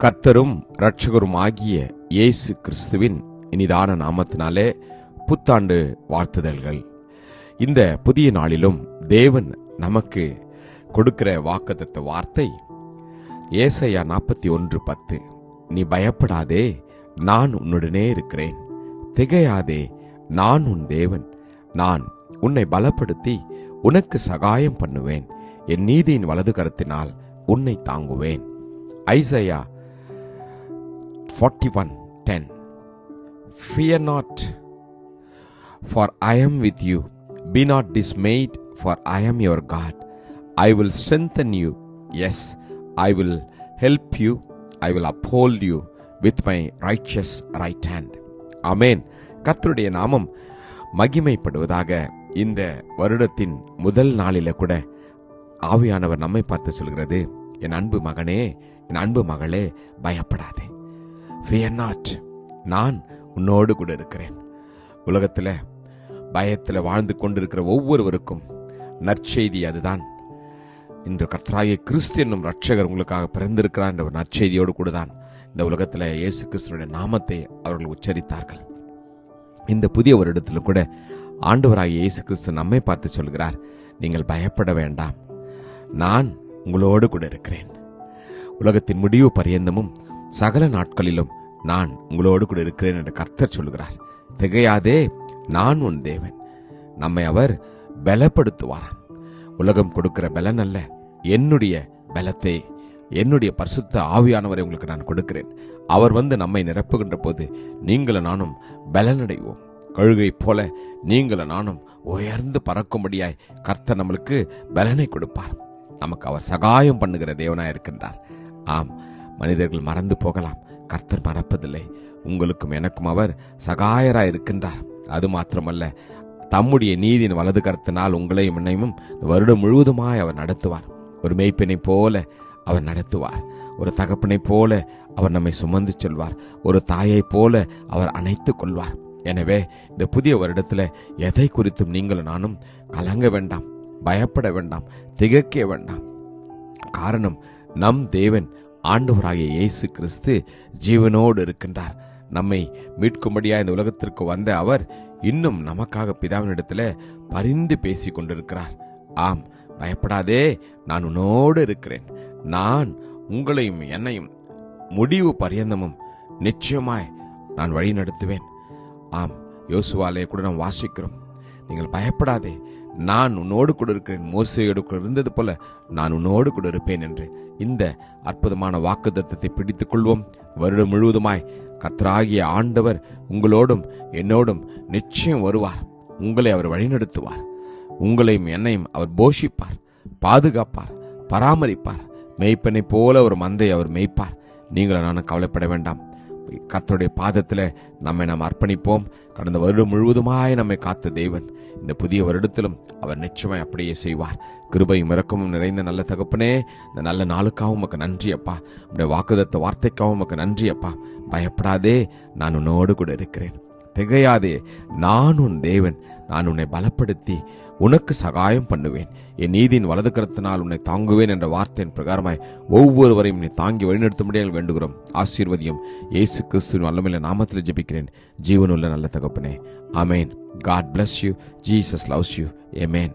கர்த்தரும் இரட்சகரும் ஆகிய இயேசு கிறிஸ்துவின் இனிதான நாமத்தினாலே புத்தாண்டு வாழ்த்துதல்கள். இந்த புதிய நாளிலும் தேவன் நமக்கு கொடுக்கிற வாக்குத்த வார்த்தை ஏசையா நாற்பத்தி ஒன்று பத்து நீ பயப்படாதே நான் உன்னுடனே இருக்கிறேன். திகையாதே நான் உன் தேவன். நான் உன்னை பலப்படுத்தி உனக்கு சகாயம் பண்ணுவேன். என் நீதியின் வலது கருத்தினால் உன்னை தாங்குவேன். Isaiah forty one ten fear not for I am with you be not dismayed for I am your God I will strengthen you yes I will help you I will uphold you with my righteous right hand amen கத்தருடைய நாமம் மகிமைப்படுவதாக இந்த வருடத்தின் முதல் நாளில் கூட ஆவியானவர் நம்மை பார்த்து சொல்கிறது என் அன்பு மகனே என் அன்பு மகளே பயப்படாதே ஃபியர் நாட் நான் உன்னோடு கூட இருக்கிறேன். உலகத்தில் பயத்தில் வாழ்ந்து கொண்டிருக்கிற ஒவ்வொருவருக்கும் நற்செய்தி அதுதான். இன்று கர்த்தராகிய கிறிஸ்து என்னும் ரட்சகர் உங்களுக்காக பிறந்திருக்கிறார் என்ற ஒரு நற்செய்தியோடு கூட தான் இந்த உலகத்தில் இயேசு கிறிஸ்துடைய நாமத்தை அவர்கள் உச்சரித்தார்கள். இந்த புதிய வருடத்திலும் கூட ஆண்டவராகிய இயேசு கிறிஸ்து நம்மை பார்த்து சொல்கிறார் நீங்கள் பயப்பட வேண்டாம். நான் உங்களோடு கூட இருக்கிறேன். உலகத்தின் முடிவு பரியந்தமும் சகல நாட்களிலும் நான் உங்களோடு கூட இருக்கிறேன் என்று கர்த்தர் சொல்கிறார் திகையாதே நான் உன் தேவன். நம்மை அவர் பலப்படுத்துவாராம். உலகம் கொடுக்கிற பலன் அல்ல என்னுடைய பலத்தை. என்னுடைய பரிசுத்த ஆவியானவரை உங்களுக்கு நான் கொடுக்கிறேன். அவர் வந்து நம்மை நிரப்புகின்ற போது நீங்களும் நானும் பலனடைவோம். கழுகை போல நீங்களும் நானும் உயர்ந்து பறக்கும்படியாய் கர்த்தர் நம்மளுக்கு பலனை கொடுப்பார். நமக்கு அவர் சகாயம் பண்ணுகிற தேவனாய் இருக்கின்றார் ஆம் மனிதர்கள் மறந்து போகலாம். கர்த்தர் மறப்பதில்லை. உங்களுக்கும் எனக்கும் அவர் சகாயராய் இருக்கின்றார் அது மாத்திரமல்ல தம்முடைய நீதியின் வலது கருத்தினால் உங்களையும் என்னையும் இந்த வருடம் முழுவதுமாய் அவர் நடத்துவார். ஒரு மெய்ப்பினை போல அவர் நடத்துவார். ஒரு தகப்பனை போல அவர் நம்மை சுமந்து செல்வார். ஒரு தாயைப் போல அவர் அணைத்துக் கொள்வார். எனவே இந்த புதிய வருடத்தில் எதை குறித்தும் நீங்களும் நானும் கலங்க வேண்டாம் பயப்பட வேண்டாம் திகைக்க வேண்டாம். காரணம் நம் தேவன் ஆண்டவராகிய இயேசு கிறிஸ்து ஜீவனோடு இருக்கின்றார். நம்மை மீட்கும்படியா இந்த உலகத்திற்கு வந்த அவர் இன்னும் நமக்காக பிதாவினிடத்தில் பரிந்து பேசிக் கொண்டிருக்கிறார். ஆம் பயப்படாதே நான் உன்னோடு இருக்கிறேன். நான் உங்களையும் என்னையும் முடிவு பரியந்தமும் நிச்சயமாய் நான் வழி நடத்துவேன் ஆம் யோசுவாலே கூட நாம் வாசிக்கிறோம். நீங்கள் பயப்படாதே நான் உன்னோடு கூட இருக்கிறேன். மோசையோடு கூட இருந்தது போல நான் உன்னோடு கூட இருப்பேன் என்று இந்த அற்புதமான வாக்குத்தத்தத்தை பிடித்துக் கொள்வோம். வருடம் முழுவதுமாய் கத்தராகிய ஆண்டவர் உங்களோடும் என்னோடும் நிச்சயம் வருவார். உங்களை அவர் வழிநடத்துவார். உங்களையும் என்னையும் அவர் போஷிப்பார் பாதுகாப்பார் பராமரிப்பார். மெய்ப்பனை போல ஒரு மந்தை அவர் மெய்ப்பார். நீங்களும் நானும் கவலைப்பட வேண்டாம். கர்த்தருடைய பாதத்தில் நம்மை நாம் அர்ப்பணிப்போம். கடந்த வருடம் முழுவதுமாய் நம்மை காத்த தேவன் இந்த புதிய வருடத்திலும் அவர் நிச்சயமாய் அப்படியே செய்வார். கிருபையும் இறக்கமும் நிறைந்த நல்ல தகப்பனே இந்த நல்ல நாளுக்காகவும் உமக்கு நன்றி அப்பா. உடைய வாக்குதத்த வார்த்தைக்காகவும் உமக்கு நன்றி அப்பா. பயப்படாதே நான் உன்னோடு கூட இருக்கிறேன். திகையாதே நான் உன் தேவன். நான் உன்னை பலப்படுத்தி உனக்கு சகாயம் பண்ணுவேன். என் நீதியின் வலது கருத்தினால் உன்னை தாங்குவேன் என்ற வார்த்தையின் பிரகாரமாய் ஒவ்வொருவரையும் நீ தாங்கி வழிநடத்தும்படியாக வேண்டுகிறோம். ஆசீர்வதியும் இயேசு கிறிஸ்துவின் வல்லமையில நாமத்தில் ஜெபிக்கிறேன். ஜீவனுள்ள நல்ல தகப்பனே. Amen God bless you Jesus loves you amen